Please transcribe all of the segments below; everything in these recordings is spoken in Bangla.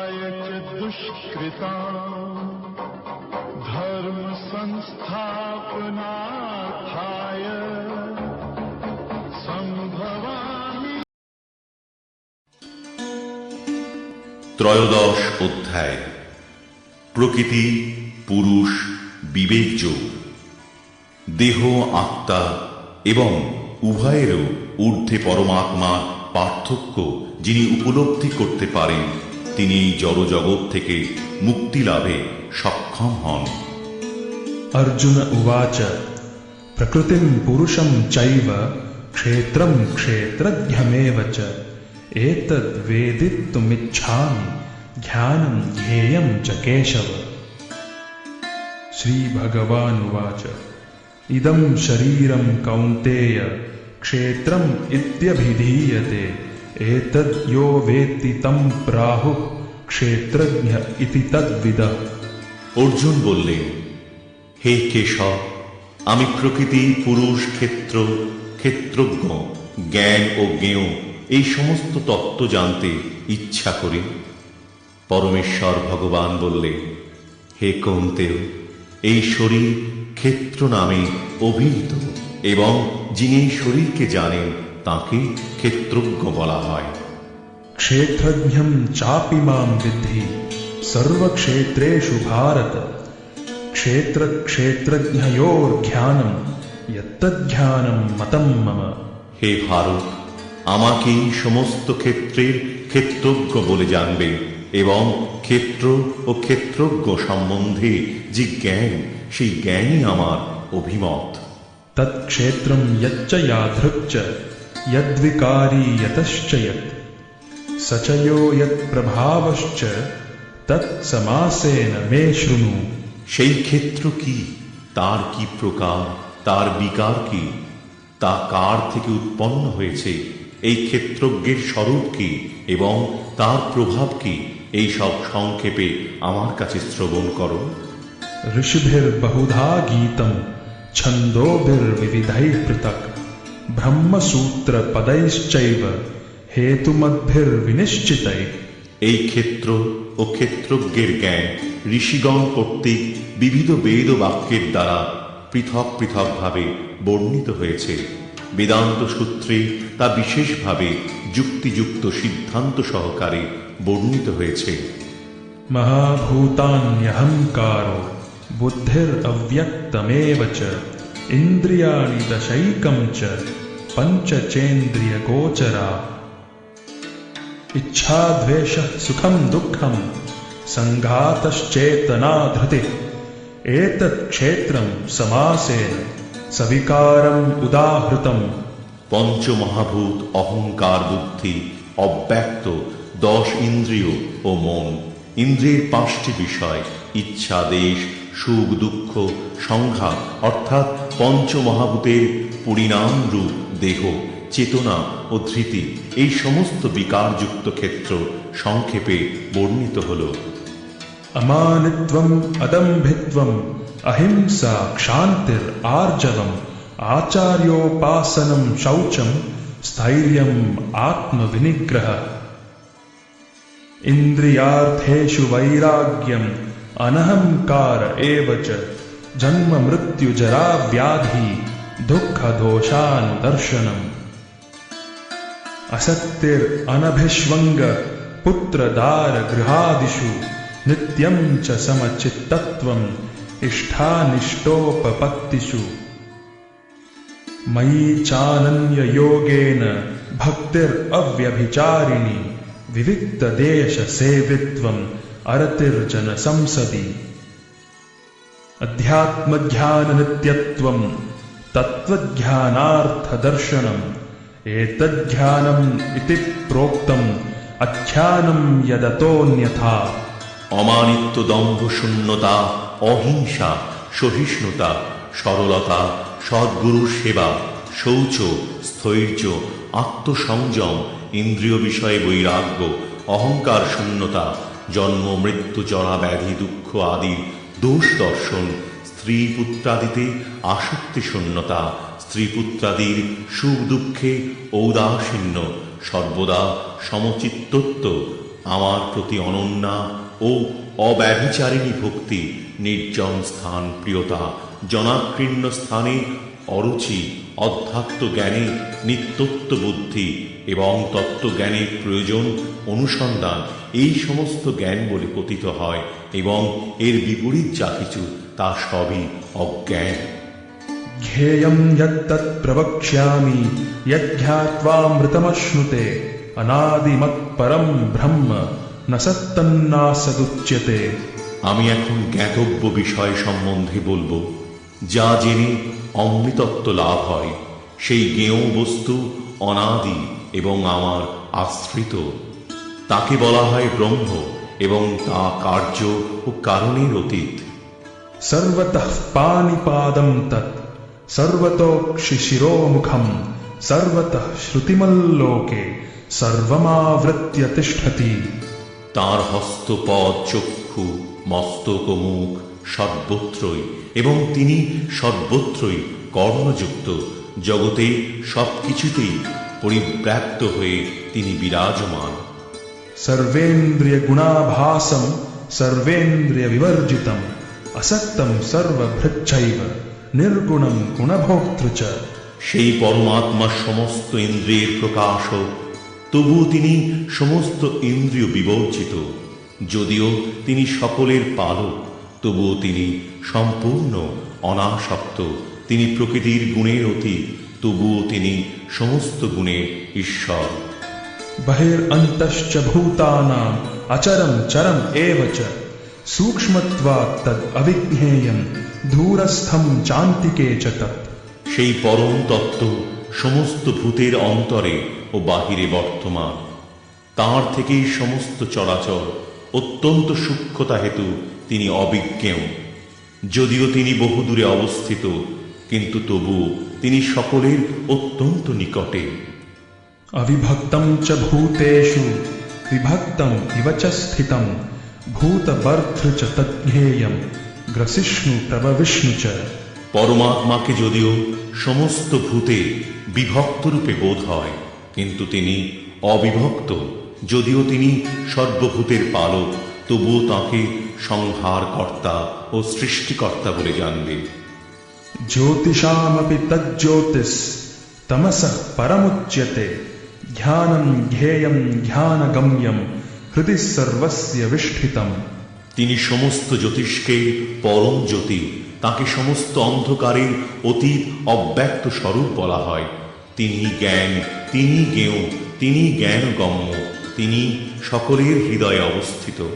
च दुष्कृता धर्म संस्थापनार्थाय सम्भवामि ত্রয়োদশ অধ্যায় প্রকৃতি পুরুষ বিবেক যোগ দেহ আত্মা এবং উভয়েরও ঊর্ধ্বে পরমাত্মার পার্থক্য যিনি উপলব্ধি করতে পারেন তিনি এই জড়জগৎ থেকে মুক্তি লাভে সক্ষম হন अर्जुन उवाच प्रकृतिं पुरुषं चैव क्षेत्रं क्षेत्रज्ञमेव च एतद्वेदितुमिच्छामि ध्यानं ध्येयं च केशव श्रीभगवानुवाच इदं शरीरं कौन्तेय क्षेत्रम् इत्यभिधीयते एतद्यो वेत्ति तं प्राहुः क्षेत्रज्ञ इति तद्विदः অর্জুন বললেন হে কেশব আমি প্রকৃতি পুরুষ ক্ষেত্র ক্ষেত্রজ্ঞ জ্ঞান ও জ্ঞেয় এই সমস্ত তত্ত্ব জানতে ইচ্ছা করি পরমেশ্বর ভগবান বললে হে কৌন্তেয় এই শরীর ক্ষেত্র নামে অভিহিত এবং যিনি এই শরীরকে জানেন তাকে ক্ষেত্রজ্ঞ বলা হয়। ক্ষেত্রজ্ঞম চাপি মাম বিদ্ধি। সর্বক্ষেত্রেষু ভারত। ক্ষেত্র ক্ষেত্রজ্ঞয়োর্ধ্যানম ইত্তজ্ঞানম মতম মম। হে ভারত আমাকেই সমস্ত ক্ষেত্রের ক্ষেত্রজ্ঞ বলে জানবে এবং ক্ষেত্র ও ক্ষেত্রজ্ঞ সম্বন্ধে যে জ্ঞান সেই জ্ঞানই আমার অভিমত। তৎক্ষেত্রম ইচ্ছ यद्विकारी यतश्च यत् स च यो यत्प्रभावश्च तत्समासेन मे शृणु সেই ক্ষেত্র কি তার কি প্রকার তার বিকার কি তা কার থেকে উৎপন্ন হয়েছে এই ক্ষেত্রজ্ঞের স্বরূপ কি এবং তার প্রভাব কি এই সব সংক্ষেপে আমার কাছে শ্রবণ করো ऋषिभिर्बहुधा गीतम् छन्दोभिर्विविधैः पृथक् ব্রহ্মসূত্রপদৈশ্চৈব হেতুমদ্ভির্বিনিশ্চিতৈ। এই ক্ষেত্র ও ক্ষেত্রজ্ঞের জ্ঞান ঋষিগণ কর্তৃক বিবিধ বেদ বাক্যের দ্বারা পৃথক পৃথকভাবে বর্ণিত হয়েছে। বেদান্ত সূত্রে তা বিশেষভাবে যুক্তিযুক্ত সিদ্ধান্ত সহকারে বর্ণিত হয়েছে। মহাভূতান্যহংকার বুদ্ধির অব্যক্তমেব চ ইন্দ্রিয়াণি দশৈকম চ पञ्चचेन्द्रियगोचरा इच्छाद्वेषः सुखं दुःखं सङ्घातश्चेतना धृतिः एतत् क्षेत्रं समासेन सविकारम् उदाहृतम् পঞ্চমহাভূত অহংকার বুদ্ধি অব্যক্ত দশ ইন্দ্রিয় ও মন ইন্দ্রিয়ের পাঁচটি বিষয় ইচ্ছা দেশ সুখ দুঃখ সংঘাত অর্থাৎ পঞ্চমহাভূতের পরিণাম রূপ দেহ চেতনা ও ধৃতি এই সমস্ত বিকারযুক্ত ক্ষেত্র সংক্ষেপে বর্ণিত হল अमानित्वम् अदम्भित्वम् अहिंसा क्षान्तिर् आर्जवम् आचार्योपासनम् शौचम् स्थैर्यम् आत्मविनिग्रहः इन्द्रियार्थेषु वैराग्यम् अनहङ्कार एव च जन्म मृत्युजरा व्याधि दुःखदोषानुदर्शनम् असक्तिरनभिष्वङ्ग पुत्रदारगृहादिषु नित्यं च समचित्तत्वम् इष्टानिष्टोपपत्तिषु मयि चानन्ययोगेन भक्तिरव्यभिचारिणि विविक्तदेशसेवित्वम् अरतिर्जनसंसदि। अध्यात्मज्ञाननित्यत्वम् तत्त्वज्ञानार्थदर्शनम् एतज्ज्ञानम् इति प्रोक्तम् अख्यानम् यदतोऽन्यथा অমানিত্য দম্ভ শূন্যতা অহিংসা সহিষ্ণুতা সরলতা সদ্গুরু সেবা শৌচ স্থৈর্য আত্মসংযম ইন্দ্রিয় বিষয়ে বৈরাগ্য অহংকার শূন্যতা জন্ম মৃত্যু জরা ব্যাধি দুঃখ আদি দোষ দর্শন স্ত্রী পুত্রাদিতে আসক্তি শূন্যতা স্ত্রী পুত্রাদির সুখ দুঃখে ঔদাসীন্য, সর্বদা সমচিত্তত্ব, আমার প্রতি অনন্যা ও অব্যভিচারিণী ভক্তি নির্জন স্থান প্রিয়তা জনাকীর্ণ স্থানে অরুচি, অধ্যাত্ম জ্ঞানে নিত্যত্ব বুদ্ধি এবং তত্ত্বজ্ঞানের প্রয়োজন অনুসন্ধান, এই সমস্ত জ্ঞান বলে পতিত হয় এবং এর বিপরীত যা কিছু তা সবই অজ্ঞান ध्येयं यत्तत् प्रवक्ष्यामि यज्ञात्वामृतमश्नुते अनादिमत्परं ब्रह्म न सत्तन्नासदुच्यते আমি এখন জ্ঞাতব্য বিষয় সম্বন্ধে বলবো যা জেনে অমৃতত্ব লাভ হয় সেই জ্ঞেয় বস্তু অনাদি এবং আমার আশ্রিত তাকে বলা হয় ব্রহ্ম এবং তা কার্য ও কারণের অতীত सर्वतः पाणिपादं तत् सर्वतोक्षिशिरोमुखं सर्वतः श्रुतिमल्लोके सर्वमावृत्य तिष्ठति তার হস্তপদ চক্ষু মস্তক ও মুখ সর্বত্রই এবং তিনি সর্বত্রই কর্ণযুক্ত জগতে সবকিছুতেই পরিব্যাপ্ত হয়ে তিনি বিরাজমান सर्वेन्द्रियगुणाभासं सर्वेन्द्रियविवर्जितम् অসক্তম সর্বভৃচ্ছৈব নির্গুণম গুণভোক্তৃচ সেই পরমাত্মা সমস্ত ইন্দ্রিয়ের প্রকাশক তবু তিনি সমস্ত ইন্দ্রিয় বিবর্জিত। যদিও তিনি সকলের পালক তবুও তিনি সম্পূর্ণ অনাসক্ত। তিনি প্রকৃতির গুণের অতি তবুও তিনি সমস্ত গুণে ঈশ্বর। বহির অন্তশ্চ ভূতানাম আচরম চরম এবচর সূক্ষ্মত্বাৎ তদ অবিজ্ঞেয়ম ধূরস্থম চান্তিকে চ সেই পরম তত্ত্ব সমস্ত ভূতের অন্তরে ও বাহিরে বর্তমান। তার থেকেই সমস্ত চলাচল অত্যন্ত সূক্ষ্মতা হেতু তিনি অবিজ্ঞেয়। যদিও তিনি বহুদূরে অবস্থিত কিন্তু তবু তিনি সকলের অত্যন্ত নিকটে। অবিভক্তম চ ভূতেষু বিভক্তম ইব স্থিতম। ভূতবর্তৃ চেয়ম গ্রসিষ্ণু তব বিষ্ণু চ। পরমাত্মাকে যদিও সমস্ত ভূতে বিভক্ত রূপে বোধ হয় কিন্তু তিনি অবিভক্ত। যদিও তিনি সর্বভূতের পালক তবুও তাঁকে সংহারকর্তা ও সৃষ্টিকর্তা বলে জানবে। জ্যোতিষামপি তজ্জ্যোতিষ তমস পরমুচ্যতে ধ্যানম ধ্যেয়ম ধ্যানগম্যম। হৃদি সর্বস্যবিষ্ঠিতম তিনি সমস্ত জ্যোতিষকে পরম জ্যোতি তাকে সমস্ত অন্ধকারের অতীত অব্যক্ত স্বরূপ বলা হয়। তিনি জ্ঞান তিনি জ্ঞেয় তিনি জ্ঞানগম্য তিনি সকলের হৃদয়ে অবস্থিত।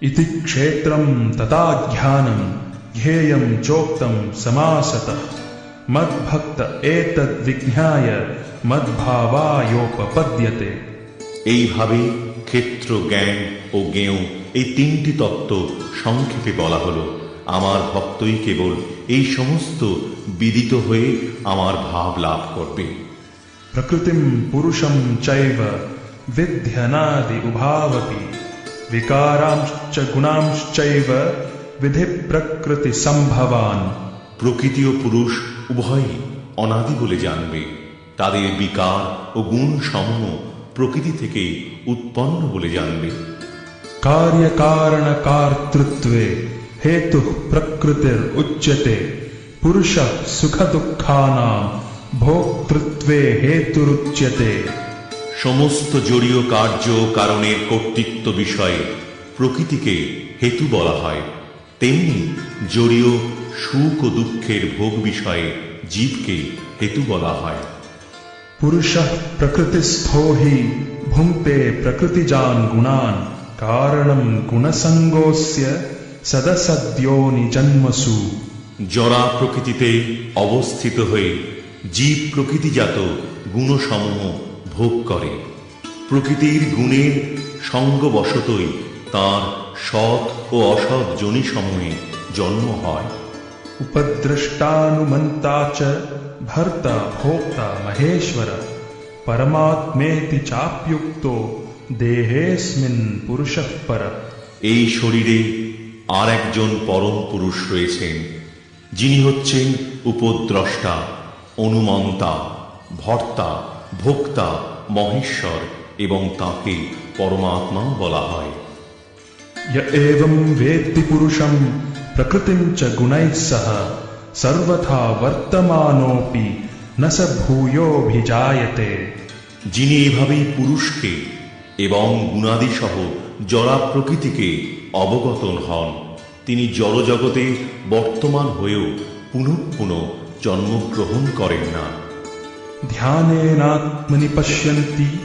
ইতি ক্ষেত্রম তথা ধ্যানম ধ্যেয়ম চোক্তম সমাসত। মদ্ভক্ত এতদ্ বিজ্ঞায় মদ্ভাবায়োপপদ্যতে। এইভাবে ক্ষেত্র জ্ঞান ও জ্ঞেয় এই তিনটি তত্ত্ব সংক্ষেপে বলা হলো। আমার ভক্তই কেবল এই সমস্ত বিদিত হয়ে আমার ভাব লাভ করবে। প্রকৃতিম পুরুষম চৈব বিধ্যানাদি উভাবপি বিকারাংশ্চ গুণাংশ্চৈব বিধি প্রকৃতি সম্ভবান। প্রকৃতি ও পুরুষ উভয়ই অনাদি বলে জানবে। তাদের বিকার ও গুণ সমূহ প্রকৃতি থেকেই উৎপন্ন বলে জানবে। কার্যকারণকার্তৃত্বে হেতু প্রকৃতির উচ্যতে পুরুষ সুখ দুঃখানা ভোক্তৃত্বে হেতুরুচ্যতে সমস্ত জড়িয় কার্য কারণের কর্তৃত্ব বিষয়ে প্রকৃতিকে হেতু বলা হয়। তেমনি জড়িয় সুখ ও দুঃখের ভোগ বিষয়ে জীবকে হেতু বলা হয়। পুরুষ প্রকৃতিস্থ হি भुङ्क्ते प्रकृतिजान् गुणान् कारणं गुणसङ्गोऽस्य सदसद्योनिजन्मसु জরা প্রকৃতিতে অবস্থিত হয়ে জীব প্রকৃতিজাত গুণসমূহ ভোগ করে প্রকৃতির গুণের সঙ্গবশতই তার সৎ ও অসৎ যোনি সমূহে জন্ম হয় उपद्रष्टानुमन्ता च भर्ता भोक्ता महेश्वर পরমাত্মেতি চাপযুক্ত দেহেস্মিন পুরুষ পর এই শরীরে আর একজন পরম পুরুষ রয়েছেন যিনি হচ্ছেন উপদ্রষ্টা অনুমন্তা ভর্তা ভোক্তা মহেশ্বর এবং তাকে পরমাত্মা বলা হয়। এম পুরুষম চ সহ সর্বথা বর্তমানোপি না স ভূয়োভিজায়তে যিনি এভাবেই পুরুষকে এবং গুণাদিসহ জরা প্রকৃতিকে অবগতন হন তিনি জড়জগতে বর্তমান হয়েও পুনঃ জন্মগ্রহণ করেন না। ধ্যানেনাত্মনি পশ্যন্তি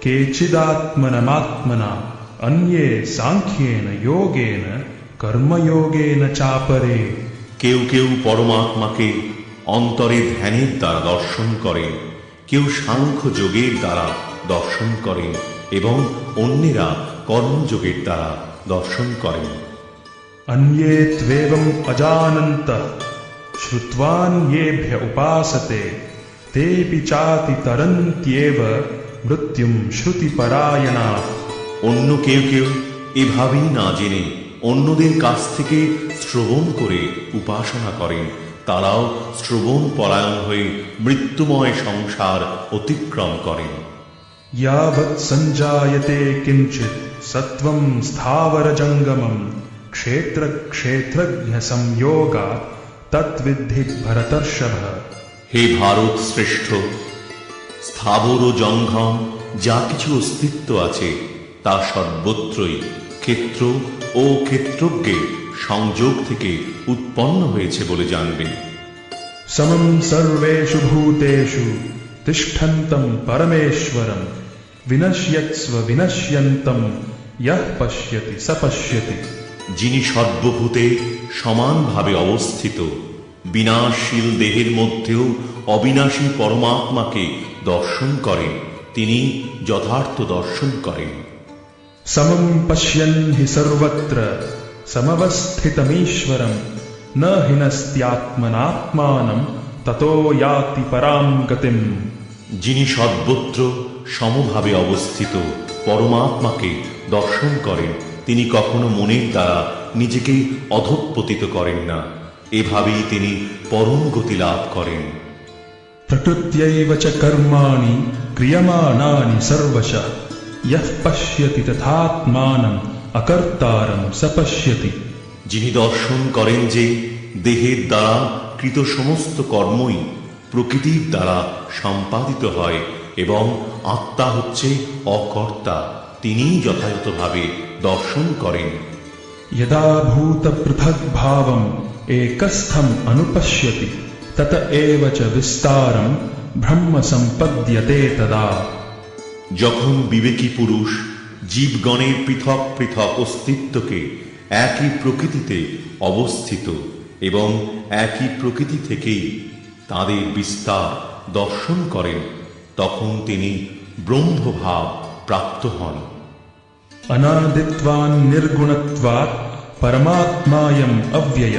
কেচিদাত্মনমাত্মনা অন্যে সাংখ্যেন যোগেন কর্মযোগেন চাপরে কেউ কেউ পরমাত্মাকে অন্তরে ধ্যানের দ্বারা দর্শন করেন কেউ সাংখ্য যোগের দ্বারা দর্শন করেন এবং অন্যেরা কর্মযোগের দ্বারা দর্শন করেন অন্যে ত্বেবম অজানন্ত শ্রুত্বান্যেভ্য উপাসতে তেপি চাতি তরন্ত্যেব মৃত্যুম শ্রুতিপরায়ণা। অন্য কেউ কেউ এভাবেই না জেনে অন্যদের কাছ থেকে শ্রবণ করে উপাসনা করেন। তারাও শ্রবণ পরায়ণ হয়ে মৃত্যুময় সংসার অতিক্রম করেন। ইয়াবৎ সঞ্জায়তে কিঞ্চিত সত্ত্বম স্থাবর জঙ্গমম ক্ষেত্র ক্ষেত্রজ্ঞ সংযোগা তৎবিদ্ধি ভরতর্ষভ। হে ভারত শ্রেষ্ঠ স্থাবর জঙ্গম যা কিছু অস্তিত্ব আছে তা সর্বত্রই ক্ষেত্র ও ক্ষেত্রজ্ঞের। সংযোগ থেকে উৎপন্ন হয়েছে বলে জানবে। সমম সর্বেশু ভূতেশু তিষ্ঠন্তম পরমেশ্বরম বিনশ্যৎস্ব বিনশ্যন্তম ইয়াহ পশ্যতি সপশ্যতি। যিনি সর্বভূতে সমানভাবে অবস্থিত বিনাশশীল দেহের মধ্যেও অবিনাশী পরমাত্মাকে দর্শন করেন তিনি যথার্থ দর্শন করেন। সমম পশ্যন হি সর্বত্র समवस्थितमीश्वरं न हिनस्त्यात्मनात्मानं ततो याति परां गतिम् যিনি সর্বত্র সমভাবে অবস্থিত পরমাত্মাকে দর্শন করেন তিনি কখনো মনের দ্বারা নিজেকে অধঃপতিত করেন না এভাবেই তিনি পরম গতি লাভ করেন प्रकृत्यैव च कर्माणि क्रियमाणानि सर्वशः यः पश्यति तथात्मानम् अकर्तारं स पश्यति যিনি দর্শন করেন যে দেহের দ্বারা কৃত সমস্ত কর্মই প্রকৃতির দ্বারা সম্পাদিত হয় এবং আত্মা হচ্ছে অকর্তা তিনিই যথাযথভাবে দর্শন করেন यदा भूतपृथग्भावम् एकस्थम् अनुपश्यति तत एव च विस्तारं ब्रह्म सम्पद्यते तदा যখন বিবেকী পুরুষ জীবগণের পৃথক পৃথক অস্তিত্বকে একই প্রকৃতিতে অবস্থিত এবং একই প্রকৃতি থেকেই তাদের বিস্তার দর্শন করেন তখন তিনি ব্রহ্মভাব প্রাপ্ত হন। অনাদিত্বান নির্গুণত্বাৎ পরমাত্মায়ম অব্যয়।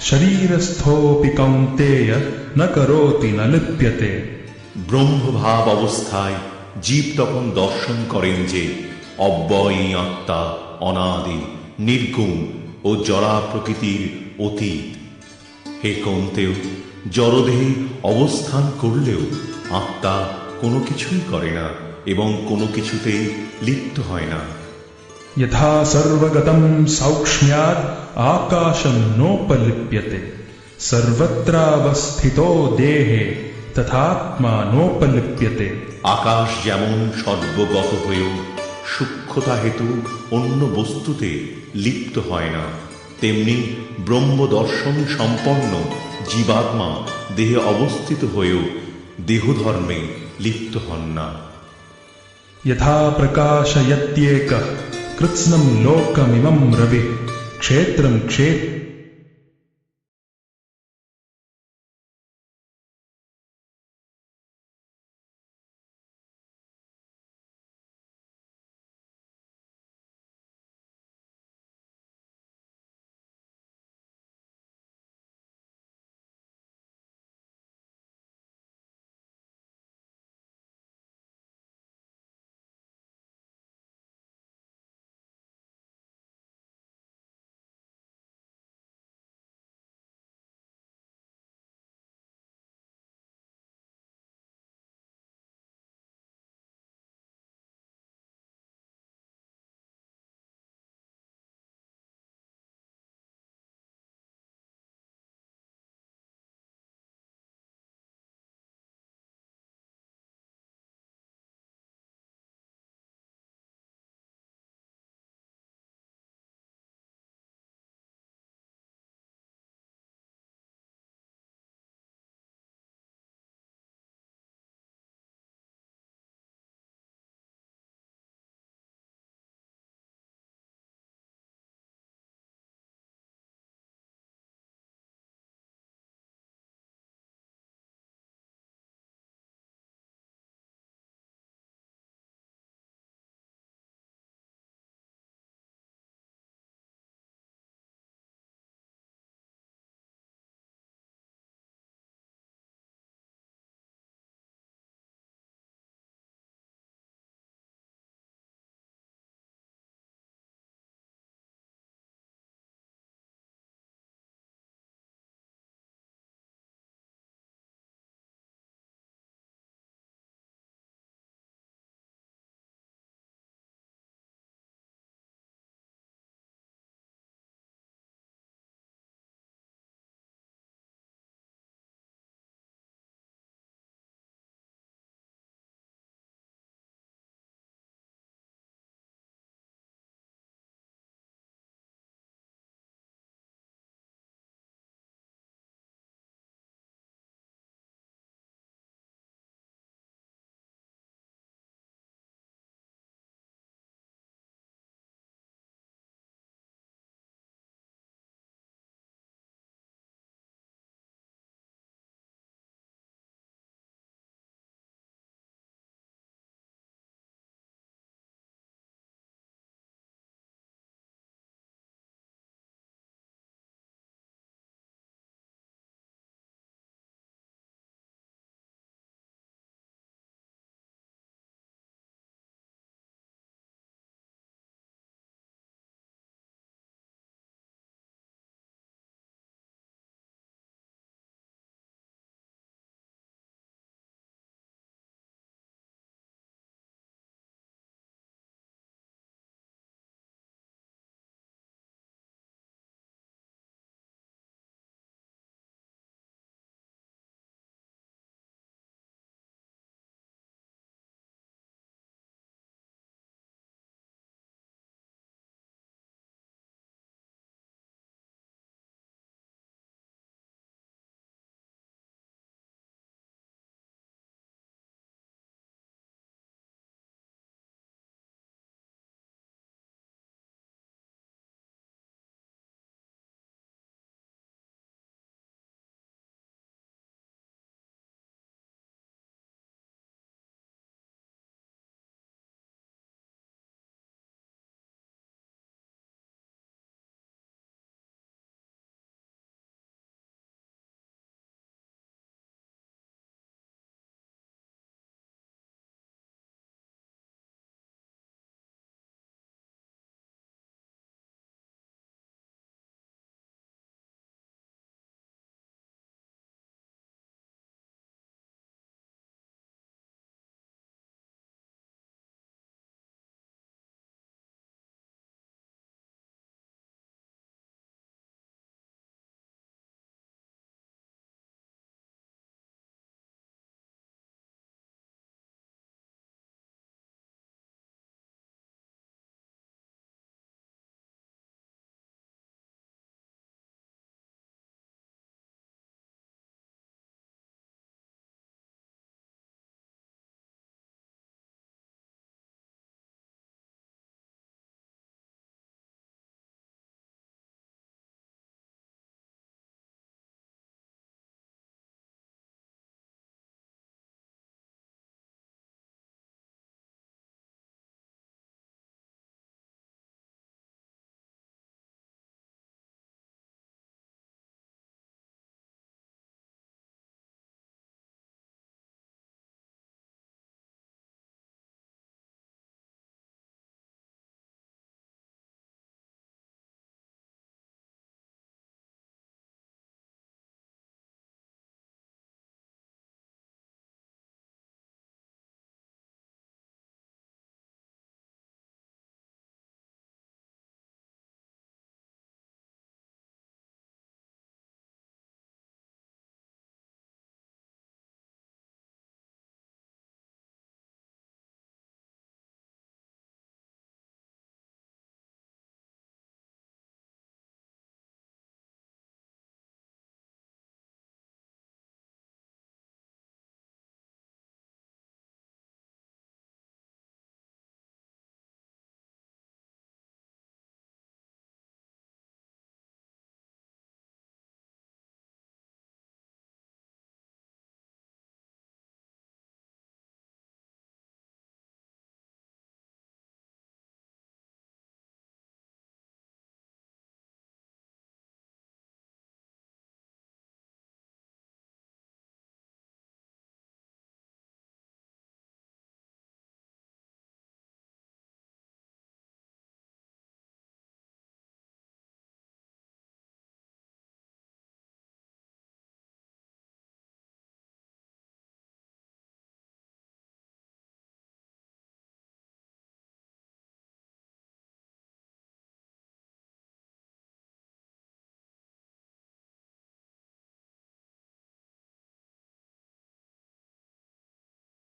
শরীরস্থোপি কৌন্তেয় না করোতি না লিপ্যতে। ব্রহ্মভাব অবস্থায় জীব তখন দর্শন করেন যে অব্যয়ী আত্মা অনাদি নির্গুণ ও জড়া প্রকৃতির অতীত হে কন্তেও জড়দেহে অবস্থান করলেও আত্মা কোনো কিছুই করে না এবং কোনো কিছুতেই লিপ্ত হয় না यथा सर्वगतं सौक्ष्म्यात् आकाशं नोपलिप्यते सर्वत्रावस्थितो देहे तथात्मा नोपलिप्यते আকাশ যেমন সর্বগত হয়েও সূক্ষ্মতা হেতু অন্য বস্তুতে লিপ্ত হয় না তেমনি ব্রহ্ম দর্শন সম্পন্ন জীবাত্মা দেহে অবস্থিত হয়েও দেহধর্মে লিপ্ত হন না यथा प्रकाशयत्येकः कृत्स्नं लोकमिमं रविः क्षेत्रं क्षेत्र